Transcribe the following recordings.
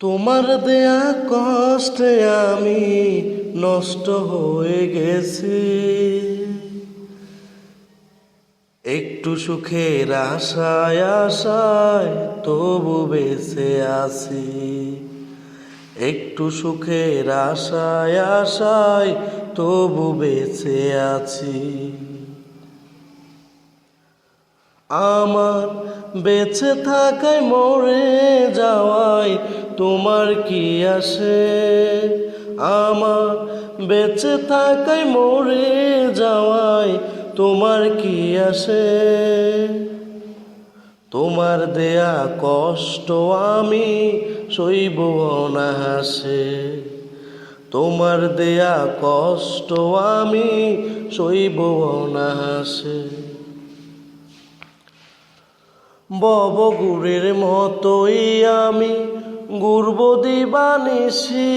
তোমার দেয়া কষ্টে আমি নষ্ট হয়ে গেছি। একটু সুখের আশায় আশায় তবু বেঁচে আছি। একটু সুখের আশায় আশায় তবু বেঁচে আছি। আমার বেঁচে থাকায় মরে যাওয়ায় তোমার কি আসে? আমার বেঁচে থাকায় মরে যাওয়ায় তোমার কি আসে? তোমার দেয়া কষ্ট আমি সইব অনাহাসে তোমার দেয়া কষ্ট আমি সইব অনাহাসে ববগুড়ের মতোই আমি গুরব দিবানিসি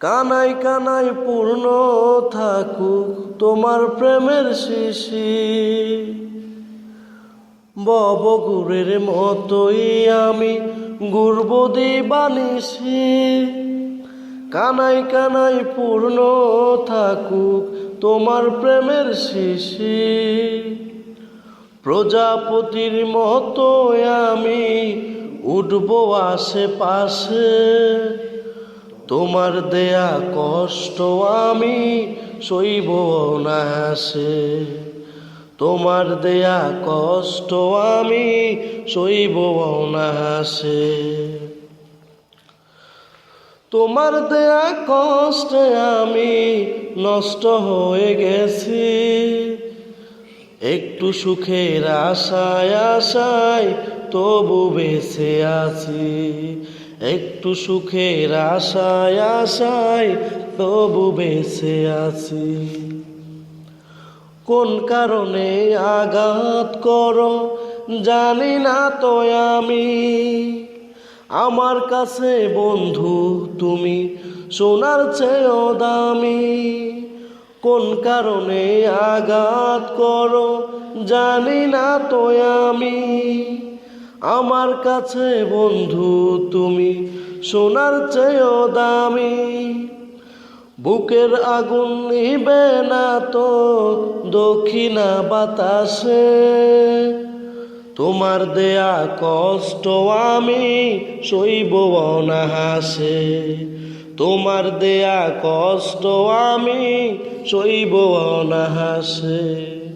কানাই কানাই পূর্ণ থাকুক তোমার প্রেমের শিশি। ববগুড়ের মতোই আমি গুরব দিবানিসি কানাই কানাই পূর্ণ থাকুক তোমার প্রেমের শিশি। প্রজাপতির মতো আমি উঠব আশেপাশে। তোমার দেয়া কষ্ট আমি সইব না হাসে তোমার দেয়া কষ্ট আমি সইব না হাসে তোমার দেয়া কষ্টে আমি নষ্ট হয়ে গেছি। একটু সুখের আশায় আশায় তবু বেঁচে আছি। একটু সুখের আশায় আশায় তবু বেঁচে আছি। কোন কারণে আঘাত করো জানি না তো আমি। আমার কাছে বন্ধু তুমি, সোনার চেয়েও দামি। কোন কারণে আঘাত করো জানি না তো আমি। আমার কাছে বন্ধু তুমি সোনার চেয়েও দামি। বুকের আগুন নিবে না তো দক্ষিণা বাতাসে। তোমার দেয়া কষ্ট আমি সইব না হাসে তোমার দেয়া কষ্ট আমি সইব না হাসে